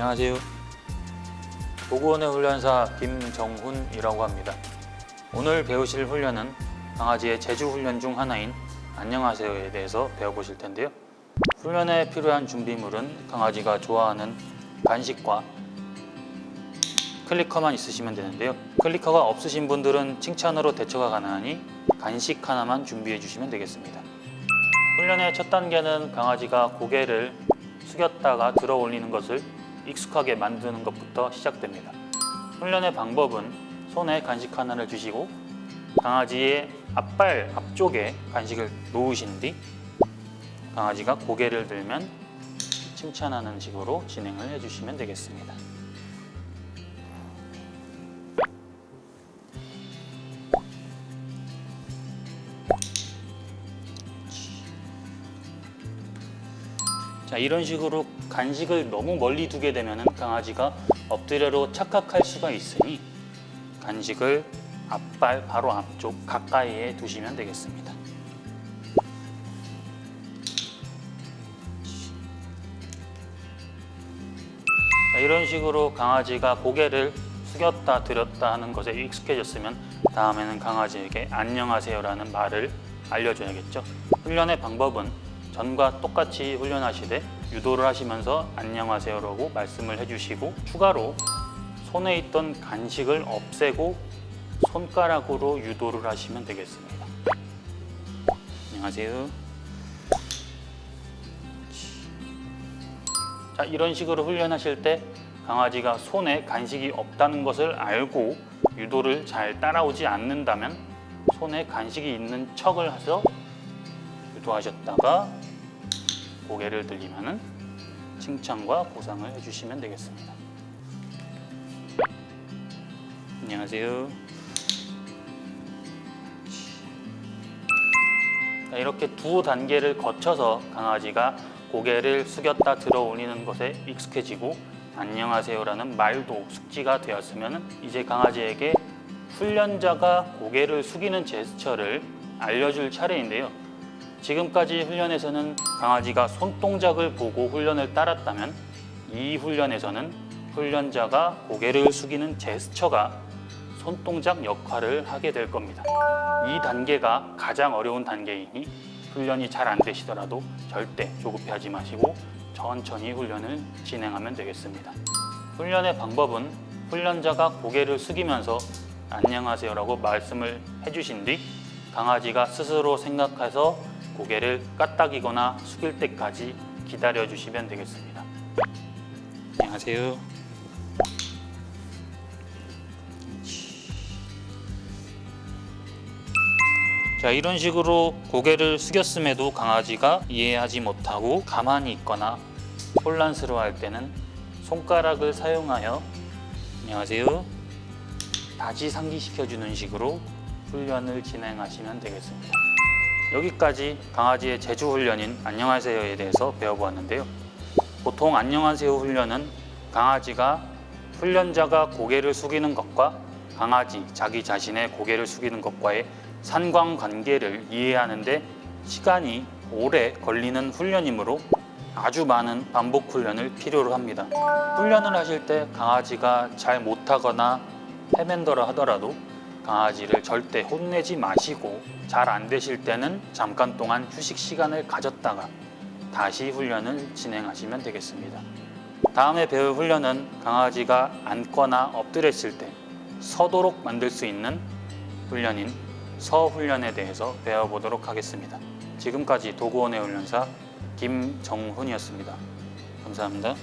안녕하세요. 도구원의 훈련사 김정훈이라고 합니다. 오늘 배우실 훈련은 강아지의 제주 훈련 중 하나인 안녕하세요에 대해서 배워보실 텐데요. 훈련에 필요한 준비물은 강아지가 좋아하는 간식과 클리커만 있으시면 되는데요. 클리커가 없으신 분들은 칭찬으로 대처가 가능하니 간식 하나만 준비해 주시면 되겠습니다. 훈련의 첫 단계는 강아지가 고개를 숙였다가 들어 올리는 것을 익숙하게 만드는 것부터 시작됩니다. 훈련의 방법은 손에 간식 하나를 주시고 강아지의 앞발 앞쪽에 간식을 놓으신 뒤 강아지가 고개를 들면 칭찬하는 식으로 진행을 해주시면 되겠습니다. 자 이런 식으로 간식을 너무 멀리 두게 되면 강아지가 엎드려로 착각할 수가 있으니 간식을 앞발 바로 앞쪽 가까이에 두시면 되겠습니다. 자, 이런 식으로 강아지가 고개를 숙였다 들였다 하는 것에 익숙해졌으면 다음에는 강아지에게 안녕하세요라는 말을 알려줘야겠죠. 훈련의 방법은 전과 똑같이 훈련하시되 유도를 하시면서 안녕하세요라고 말씀을 해주시고 추가로 손에 있던 간식을 없애고 손가락으로 유도를 하시면 되겠습니다. 안녕하세요. 자, 이런 식으로 훈련하실 때 강아지가 손에 간식이 없다는 것을 알고 유도를 잘 따라오지 않는다면 손에 간식이 있는 척을 해서 유도하셨다가 고개를 들리면은 칭찬과 보상을 해주시면 되겠습니다. 안녕하세요. 자, 이렇게 두 단계를 거쳐서 강아지가 고개를 숙였다 들어 올리는 것에 익숙해지고 안녕하세요라는 말도 숙지가 되었으면 이제 강아지에게 훈련자가 고개를 숙이는 제스처를 알려줄 차례인데요. 지금까지 훈련에서는 강아지가 손동작을 보고 훈련을 따랐다면 이 훈련에서는 훈련자가 고개를 숙이는 제스처가 손동작 역할을 하게 될 겁니다. 이 단계가 가장 어려운 단계이니 훈련이 잘 안 되시더라도 절대 조급해하지 마시고 천천히 훈련을 진행하면 되겠습니다. 훈련의 방법은 훈련자가 고개를 숙이면서 안녕하세요라고 말씀을 해주신 뒤 강아지가 스스로 생각해서 고개를 까딱이거나 숙일 때까지 기다려 주시면 되겠습니다. 안녕하세요. 자 이런 식으로 고개를 숙였음에도 강아지가 이해하지 못하고 가만히 있거나 혼란스러워할 때는 손가락을 사용하여 안녕하세요 다시 상기시켜주는 식으로 훈련을 진행하시면 되겠습니다. 여기까지 강아지의 제주 훈련인 안녕하세요에 대해서 배워보았는데요. 보통 안녕하세요 훈련은 강아지가 훈련자가 고개를 숙이는 것과 강아지 자기 자신의 고개를 숙이는 것과의 상관 관계를 이해하는데 시간이 오래 걸리는 훈련이므로 아주 많은 반복 훈련을 필요로 합니다. 훈련을 하실 때 강아지가 잘 못하거나 헤맨더라 하더라도 강아지를 절대 혼내지 마시고 잘 안 되실 때는 잠깐 동안 휴식 시간을 가졌다가 다시 훈련을 진행하시면 되겠습니다. 다음에 배울 훈련은 강아지가 앉거나 엎드렸을 때 서도록 만들 수 있는 훈련인 서훈련에 대해서 배워보도록 하겠습니다. 지금까지 도구원의 훈련사 김정훈이었습니다. 감사합니다.